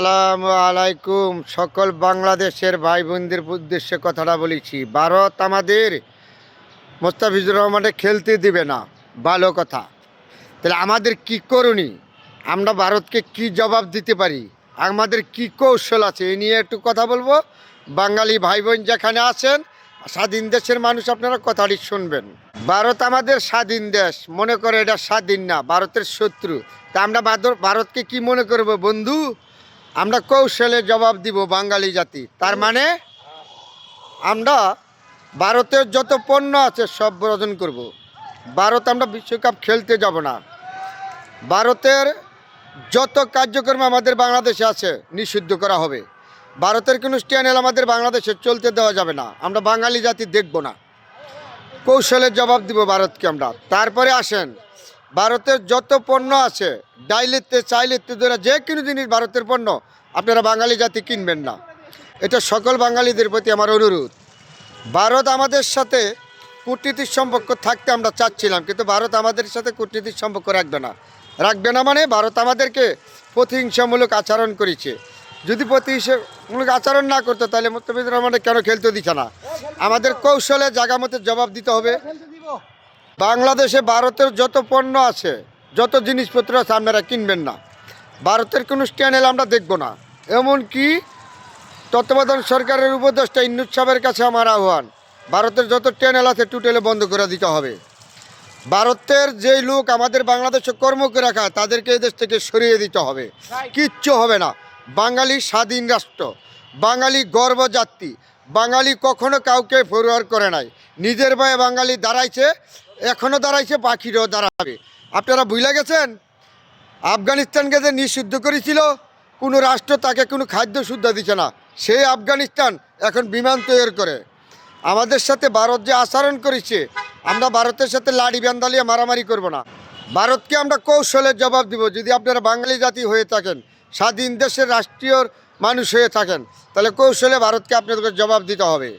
আসসালামু আলাইকুম। সকল বাংলাদেশের ভাই বোনদের উদ্দেশ্যে কথাটা বলেছি। ভারত আমাদের মোস্তাফিজুর রহমানের খেলতে দিবে না। ভালো কথা। তাহলে আমাদের কি করণী? আমরা ভারতকে কি জবাব দিতে পারি? আমাদের কি কৌশল আছে? এ নিয়ে একটু কথা বলব। বাঙালি ভাই বোন যেখানে আছেন, স্বাধীন দেশের মানুষ আপনারা কথাটি শুনবেন। ভারত আমাদের স্বাধীন দেশ। মনে করে এটা স্বাধীন না, ভারতের শত্রু। তা আমরা ভারতকে কি মনে করব বন্ধু? আমরা কৌশলে জবাব দিব বাঙালি জাতি। তার মানে আমরা ভারতের যত পণ্য আছে সব বর্জন করব। ভারত আমরা বিশ্বকাপ খেলতে যাব না। ভারতের যত কার্যক্রম আমাদের বাংলাদেশে আছে, নিষিদ্ধ করা হবে। ভারতের কোনো চ্যানেল আমাদের বাংলাদেশে চলতে দেওয়া যাবে না। আমরা বাঙালি জাতি দেখব না। কৌশলের জবাব দিব ভারতকে আমরা। তারপরে আসেন ভারতের যত পণ্য আছে, ডাইলিতে, চাইলিতে ধরে যে কোনো জিনিস ভারতের পণ্য, আপনারা বাঙালি জাতি কিনবেন না। এটা সকল বাঙালিদের প্রতি আমার অনুরোধ। ভারত আমাদের সাথে কূটনীতির সম্পর্ক থাকতে আমরা চাচ্ছিলাম, কিন্তু ভারত আমাদের সাথে কূটনীতির সম্পর্ক রাখবে না। রাখবে না মানে ভারত আমাদেরকে প্রতিহিংসামূলক আচরণ করেছে। যদি প্রতিহিংসামূলক আচরণ না করতো, তাহলে মুস্তফিজুর রহমানের কেন খেলতে দিচ্ছে না? আমাদের কৌশলে জায়গা মতো জবাব দিতে হবে। বাংলাদেশে ভারতের যত পণ্য আছে যত জিনিসপত্র আছে আপনারা কিনবেন না। ভারতের কোনো চ্যানেল আমরা দেখব না। এমনকি তত্ত্বাবধান সরকারের উপদেষ্টা ইন্নুজ সাহেবের কাছে আমার আহ্বান ভারতের যত চ্যানেল আছে টুটেলে বন্ধ করে দিতে হবে। ভারতের যেই লোক আমাদের বাংলাদেশে কর্ম করে খায় তাদেরকে এই দেশ থেকে সরিয়ে দিতে হবে। কিচ্ছু হবে না। বাঙালি স্বাধীন রাষ্ট্র বাঙালি গর্বজাতি বাঙালি কখনো কাউকে ফরওয়ার্ড করে নাই। নিজের ভয়ে বাঙালি দাঁড়াইছে এখনও দাঁড়াইছে, বাকিরাও দাঁড়াবে। আপনারা ভুলে গেছেন? আফগানিস্তানকে যে নিষিদ্ধ করেছিল, কোনো রাষ্ট্র তাকে কোনো খাদ্য শুদ্ধ দিচ্ছে না। সেই আফগানিস্তান এখন বিমান তৈরি করে। আমাদের সাথে ভারত যে আচরণ করেছে, আমরা ভারতের সাথে লাড়ি বান্দালিয়ে মারামারি করব না। ভারতকে আমরা কৌশলের জবাব দিব। যদি আপনারা বাঙালি জাতি হয়ে থাকেন, স্বাধীন দেশের রাষ্ট্রীয় মানুষ হয়ে থাকেন, তাহলে কৌশলে ভারতকে আপনাদেরকে জবাব দিতে হবে।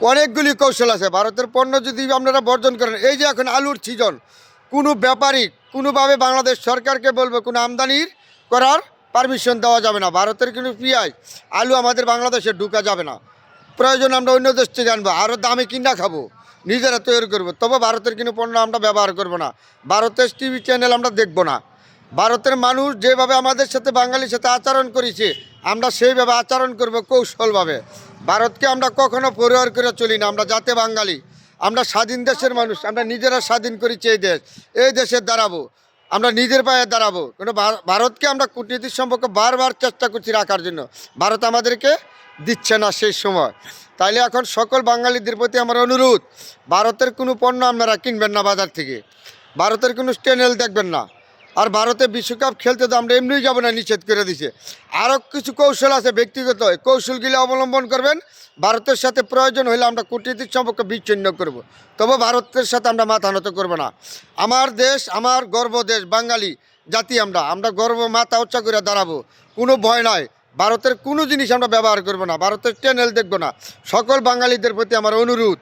অনেকগুলি কৌশল আছে। ভারতের পণ্য যদি আপনারা বর্জন করেন, এই যে এখন আলুর সিজন কোনো ব্যাপারী কোনোভাবে বাংলাদেশ সরকারকে বলবে কোনো আমদানির করার পারমিশন দেওয়া যাবে না। ভারতের কিন্তু পিঁয়াজ, আলু আমাদের বাংলাদেশে ঢুকা যাবে না। প্রয়োজন আমরা অন্য দেশ থেকে আনব আরও দামে কিনা খাব, নিজেরা তৈরি করব। তবে ভারতের কিন্তু পণ্য আমরা ব্যবহার করব না। ভারতের টিভি চ্যানেল আমরা দেখব না। ভারতের মানুষ যেভাবে আমাদের সাথে, বাঙালির সাথে আচরণ করেছে, আমরা সেইভাবে আচরণ করব কৌশলভাবে। ভারতকে আমরা কখনো পরিবার করে চলি না। আমরা যাতে বাঙালি। আমরা স্বাধীন দেশের মানুষ। আমরা নিজেরা স্বাধীন করেছি এই দেশ। এই দেশে দাঁড়াবো। আমরা নিজের পায়ে দাঁড়াবো। কিন্তু ভারতকে আমরা কূটনীতির সম্পর্কে বারবার চেষ্টা করছি রাখার জন্য। ভারত আমাদেরকে দিচ্ছে না সেই সময়। তাইলে এখন সকল বাঙালিদের প্রতি আমার অনুরোধ, ভারতের কোনো পণ্য আপনারা কিনবেন না বাজার থেকে। ভারতের কোনো চ্যানেল দেখবেন না। আর ভারতে বিশ্বকাপ খেলতে তো আমরা এমনিই যাব না, নিষেধ করে দিছে। আরও কিছু কৌশল আছে ব্যক্তিগত কৌশলগুলি অবলম্বন করবেন। ভারতের সাথে প্রয়োজন হলে আমরা কূটনীতির সম্পর্কে বিচ্ছিন্ন করব। তবে ভারতের সাথে আমরা মাথা নত করব না। আমার দেশ, আমার গর্ব দেশ, বাঙালি জাতি আমরা। আমরা গর্ব মাথা উচ্চা করে দাঁড়াবো। কোনো ভয় নয় ভারতের কোনো জিনিস আমরা ব্যবহার করব না। ভারতের চ্যানেল দেখব না। সকল বাঙালিদের প্রতি আমার অনুরোধ।